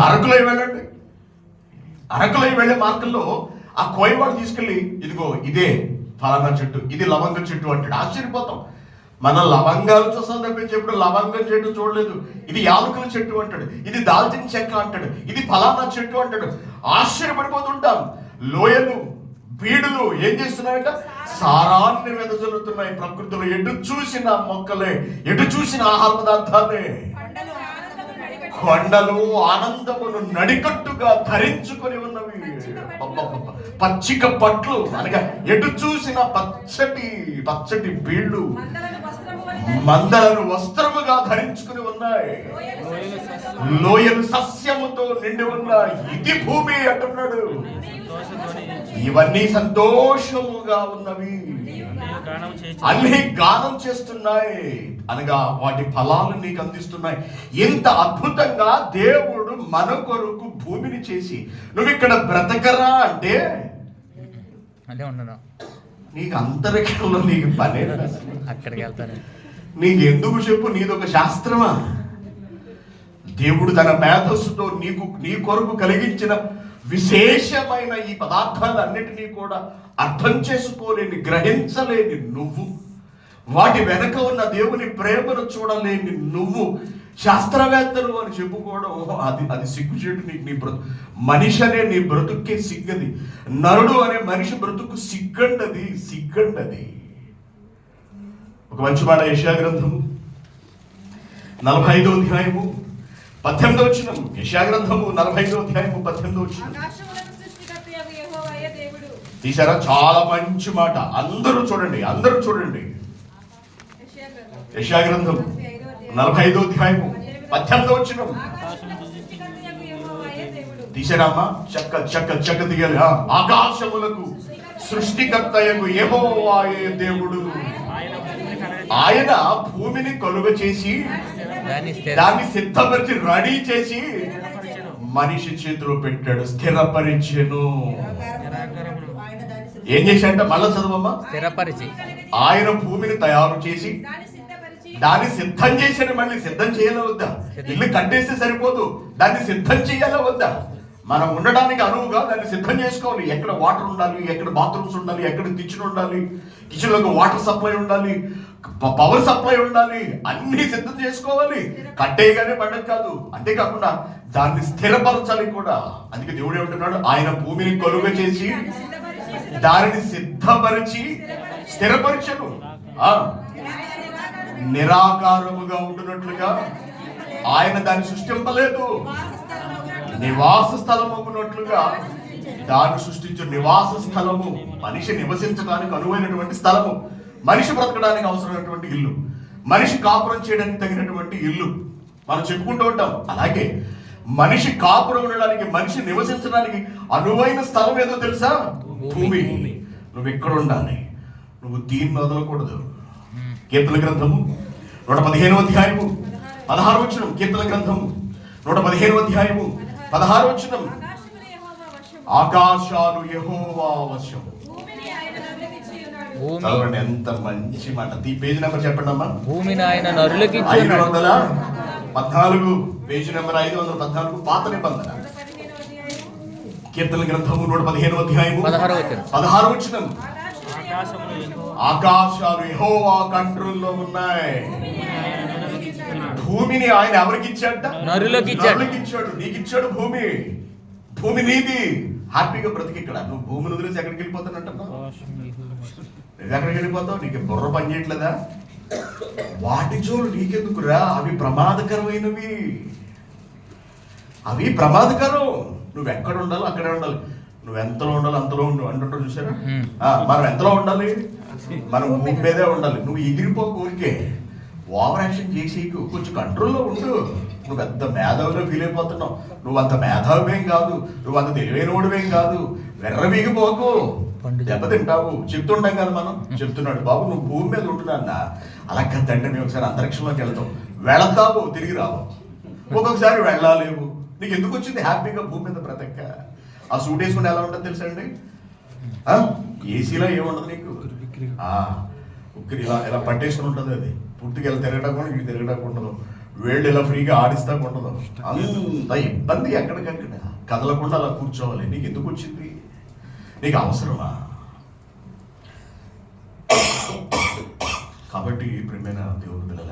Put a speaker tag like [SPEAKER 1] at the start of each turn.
[SPEAKER 1] అరకులో వెళ్ళండి. అరకులో వెళ్ళే మార్గంలో ఆ కోయవాడు తీసుకెళ్ళి ఇదిగో ఇదే ఫలానా చెట్టు ఇది లవంగ చెట్టు అంటాడు. ఆశ్చర్యపోతాం. మన లవంగాలు చూస్తాం తప్పించి ఎప్పుడు లవంగం చెట్టు చూడలేదు. ఇది యాలకుల చెట్టు అంటాడు. ఇది దాల్చిన చెక్క అంటాడు. ఇది ఫలానా చెట్టు అంటాడు. ఆశ్చర్యపడిపోతుంటాం. లోయలు బీడులు ఏం చేస్తున్నాయంట? సారాన్ని వెదజల్లుతున్నాయి ప్రకృతిలో. ఎటు చూసిన మొక్కలే ఎటు చూసిన ఆహార పదార్థాలే.
[SPEAKER 2] కొండలు
[SPEAKER 1] ఆనందమును నడికట్టుగా ధరించుకొని ఉన్నవి. పచ్చిక పట్లు అనగా ఎటు చూసిన పచ్చటి పచ్చటి బీళ్ళు.
[SPEAKER 2] మందలను
[SPEAKER 1] వస్త్రముగా ధరించుకుని ఉన్నాయి.
[SPEAKER 2] లోయలు
[SPEAKER 1] సస్యముతో నిండి ఉన్న ఇది భూమి అంటున్నాడు. ఇవన్నీ సంతోషముగా ఉన్నవి. అన్ని గానం చేస్తున్నాయి. అనగా వాటి ఫలాలు నీకు అందిస్తున్నాయి. ఇంత అద్భుతంగా దేవుడు మన కొరకు భూమిని చేసి నువ్వు ఇక్కడ బ్రతకరా అంటే నీకు అంతరిక్షంలో నీకు పనే.
[SPEAKER 3] అక్కడికి వెళ్తాను
[SPEAKER 1] నీకు ఎందుకు చెప్పు? నీదొక శాస్త్రమా? దేవుడు తన మేధస్సుతో నీకు నీ కొరకు కలిగించిన విశేషమైన ఈ పదార్థాలన్నిటినీ కూడా అర్థం చేసుకోలేని గ్రహించలేని నువ్వు. వాటి వెనక ఉన్న దేవుని ప్రేమను చూడలేని నువ్వు. శాస్త్రవేత్తలు అని చెప్పుకోవడం అది అది సిగ్గుచేటు నీకు నీ బ్రతు మనిషి అనే నీ బ్రతుక్కే సిగ్గది. నరుడు అనే మనిషి బ్రతుకు సిగ్గండది సిగ్గండది. ఒక మంచి మాట యశా గ్రంథము. నలభై ఐదో అధ్యాయము పద్దెనిమిదో వచ్చిన యశా గ్రంథము నలభై ఐదో అధ్యాయము పద్దెనిమిదో వచ్చిన తీసారా? చాలా మంచి మాట. అందరూ చూడండి అందరూ చూడండి. యశా గ్రంథం.
[SPEAKER 2] నలభై ఐదో
[SPEAKER 1] అధ్యాయము పద్దెనిమిదో వచ్చిన తీసారామ్మా చక్క చక్క చక్క ఆ, ఆకాశములకు సృష్టికర్తయగు యెహోవాయే దేవుడు?
[SPEAKER 4] ఆయన భూమిని కలగ
[SPEAKER 1] చేసి
[SPEAKER 3] దాన్ని
[SPEAKER 1] సిద్ధపరిచి రెడీ చేసి. మనిషి చేతిలో పెట్టాడు స్థిరపరిచెను. ఏం చేశాడంటే? మళ్ళా చదవమ్మా.
[SPEAKER 3] స్థిరపరిచి.
[SPEAKER 1] ఆయన భూమిని తయారు చేసి
[SPEAKER 2] దాన్ని
[SPEAKER 1] సిద్ధం చేశాడు మళ్ళీ. సిద్ధం చేయాలా వద్దా? ఇల్లు కట్టేస్తే సరిపోదు. దాన్ని సిద్ధం చేయాలా వద్దా? మనం ఉండడానికి అనువుగా దాన్ని సిద్ధం చేసుకోవాలి. ఎక్కడ వాటర్ ఉండాలి ఎక్కడ బాత్రూమ్స్ ఉండాలి ఎక్కడ కిచెన్ ఉండాలి కిచెన్లోకి వాటర్ సప్లై ఉండాలి పవర్ సప్లై ఉండాలి అన్ని సిద్ధం చేసుకోవాలి. కట్టేయగానే పండగ కాదు. అంతేకాకుండా దాన్ని స్థిరపరచాలి కూడా. అందుకే దేవుడు ఏమంటున్నాడు? ఆయన భూమిని కొలుగ చేసి
[SPEAKER 2] దానిని సిద్ధపరిచి
[SPEAKER 1] స్థిరపరిచను. నిరాకారముగా ఉండునట్లుగా ఆయన దాన్ని సృష్టింపలేదు. నివాస స్థలమగునట్లుగా దాన్ని సృష్టించు నివాస స్థలము. మనిషి నివసించడానికి అనువైనటువంటి స్థలము. మనిషి బ్రతకడానికి అవసరమైనటువంటి ఇల్లు. మనిషి కాపురం చేయడానికి తగినటువంటి ఇల్లు. మనం చెప్పుకుంటూ ఉంటాం. అలాగే మనిషి కాపురం ఉండడానికి మనిషి నివసించడానికి అనువైన స్థలం ఏదో తెలుసా? భూమి. నువ్వు ఎక్కడ ఉండాలి. నువ్వు దీన్ని వదలకూడదు. కీర్తన గ్రంథము నూట పదిహేను అధ్యాయము. పదహారు వచ్చిన కీర్తన గ్రంథము నూట పదిహేను అధ్యాయము. పదహారు వచ్చిన
[SPEAKER 2] ఆకాశములు యెహోవా వశము.
[SPEAKER 1] ఆకాశాలు యెహోవా వశము.
[SPEAKER 2] భూమిని ఆయన నరులకిచ్చి ఉన్నాడు.
[SPEAKER 3] భూమి
[SPEAKER 1] చదవండి ఎంత మంచి మాట. ఈ పేజీ నెంబర్ చెప్పండి అమ్మా.
[SPEAKER 3] భూమిని ఆయన నరులకి
[SPEAKER 1] ఐదు వందల పద్నాలుగు. పేజీ నెంబర్ ఐదు వందల పద్నాలుగు. పాత నిబంధన. కీర్తన గ్రంథము నూట పదిహేను అధ్యాయము.
[SPEAKER 3] పదహారు వచ్చిన
[SPEAKER 1] ఆకాశాలు యెహోవా కంట్రోల్లో ఉన్నాయి. భూమిని ఆయన ఎవరికి ఇచ్చాడ.
[SPEAKER 3] నరులకు ఇచ్చాడు.
[SPEAKER 1] నీకు ఇచ్చాడు భూమి. భూమి నీది. హ్యాపీగా బ్రతికి ఇక్కడ. నువ్వు భూమిని వదిలేసి ఎక్కడికి వెళ్ళిపోతానంటున్నా నువ్వు ఎక్కడికి వెళ్ళిపోతావు? నీకు బుర్ర పని చేయట్లేదా? వాటి జోలు నీకెందుకురా? అవి ప్రమాదకరమైనవి. అవి ప్రమాదకరం. నువ్వు ఎక్కడ ఉండాలో అక్కడే ఉండాలి. నువ్వు ఎంతలో ఉండాలి అంతలో ఉండు. అంటుంటారు చూసారా? మనం ఎంతలో ఉండాలి? మనం భూమి మీదే ఉండాలి. నువ్వు ఎగిరిపో ఊరికే. ఓవర్ యాక్షన్ చేసి కొంచెం కంట్రోల్లో ఉండు. నువ్వు పెద్ద మేధావిలో ఫీల్ అయిపోతున్నావు. నువ్వు అంత మేధావివేం కాదు. నువ్వు అంత తెలివైనోడివేం కాదు. వెర్రవీగిపోకు దెబ్బతింటావు చెప్తుంటాం కదా మనం. చెప్తున్నాడు బాబు నువ్వు భూమి మీద ఉంటున్నా అలా కదంటే మేము ఒకసారి అంతరిక్షంలోకి వెళ్తాం వెళతావు తిరిగి రావు. ఒక్కొక్కసారి వెళ్ళాలేవు. నీకు ఎందుకు వచ్చింది హ్యాపీగా భూమి మీద బ్రతక్క ఆ సూట్ వేసుకుంటే ఎలా ఉంటుంది తెలుసా అండి? ఆ? ఏసీలో ఏముండదు నీకు? ఆ, ఉక్కిరి ఇలా ఇలా పట్టేసుకుని ఉంటుంది అది. పూర్తిగా ఇలా తిరగడానికి కూడా ఇటు తిరగడానికి ఉండదు. వేళ్ళు ఇలా ఫ్రీగా ఆడిస్తా ఉండదు. అంత ఇబ్బంది ఎక్కడికక్కడ. కదలకుండా అలా కూర్చోవాలి. నీకు ఎందుకు వచ్చింది? నీకు అవసరమా? కాబట్టి ప్రేమైన దేవుడు